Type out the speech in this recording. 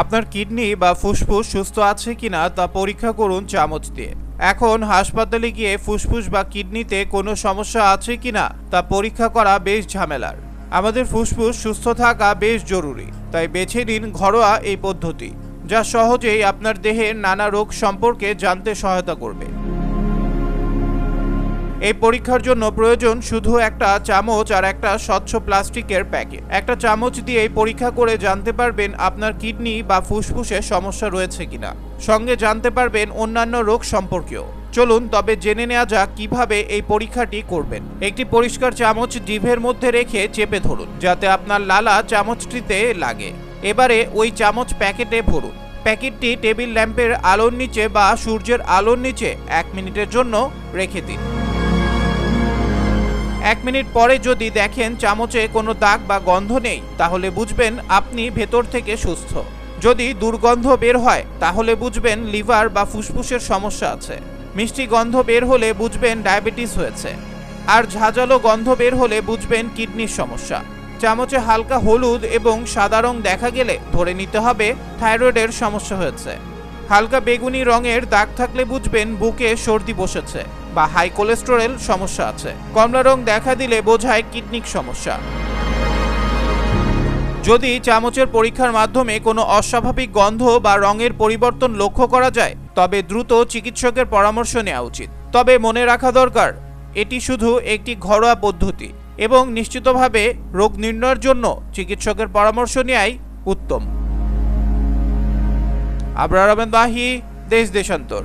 আপনার কিডনি বা ফুসফুস সুস্থ আছে কিনা তা পরীক্ষা করুন চামচ দিয়ে। এখন হাসপাতালে গিয়ে ফুসফুস বা কিডনিতে কোনো সমস্যা আছে কিনা তা পরীক্ষা করা বেশ ঝামেলার। আমাদের ফুসফুস সুস্থ থাকা বেশ জরুরি, তাই বেছে নিন ঘরোয়া এই পদ্ধতি, যা সহজেই আপনার দেহের নানা রোগ সম্পর্কে জানতে সহায়তা করবে। এই পরীক্ষার জন্য প্রয়োজন শুধু একটা চামচ আর একটা স্বচ্ছ প্লাস্টিকের প্যাকেট। একটা চামচ দিয়ে পরীক্ষা করে জানতে পারবেন আপনার কিডনি বা ফুসফুসে সমস্যা রয়েছে কিনা। সঙ্গে জানতে পারবেন অন্যান্য রোগ সম্পর্কেও। চলুন তবে জেনে নেওয়া যাক কীভাবে এই পরীক্ষাটি করবেন। একটি পরিষ্কার চামচ জিভের মধ্যে রেখে চেপে ধরুন, যাতে আপনার লালা চামচটিতে লাগে। এবারে ওই চামচ প্যাকেটে ভরুন। প্যাকেটটি টেবিল ল্যাম্পের আলোর নিচে বা সূর্যের আলোর নিচে এক মিনিটের জন্য রেখে দিন। এক মিনিট পরে যদি দেখেন চামচে কোনো দাগ বা গন্ধ নেই, তাহলে বুঝবেন আপনি ভেতর থেকে সুস্থ। যদি দুর্গন্ধ বের হয়, তাহলে বুঝবেন লিভার বা ফুসফুসের সমস্যা আছে। মিষ্টি গন্ধ বের হলে বুঝবেন ডায়াবেটিস হয়েছে। আর ঝাঁঝালো গন্ধ বের হলে বুঝবেন কিডনির সমস্যা। চামচে হালকা হলুদ এবং সাদা রং দেখা গেলে ধরে নিতে হবে থাইরয়েডের সমস্যা হয়েছে। হালকা বেগুনি রঙের দাগ থাকলে বুঝবেন বুকে সর্দি বসেছে। বা হাই কোলেস্টেরল সমস্যা আছে। কমলা রং দেখা দিলে বোঝায় কিডনিক সমস্যা। যদি চামচের পরীক্ষার মাধ্যমে কোনো অস্বাভাবিক গন্ধ বা রঙের পরিবর্তন লক্ষ্য করা যায়, তবে দ্রুত চিকিৎসকের পরামর্শ নেওয়া উচিত। তবে মনে রাখা দরকার, এটি শুধু একটি ঘরোয়া পদ্ধতি এবং নিশ্চিতভাবে রোগ নির্ণয়ের জন্য চিকিৎসকের পরামর্শ নেয়াই উত্তম। আবরার আহমেদ বাহি দেশ দেশান্তর।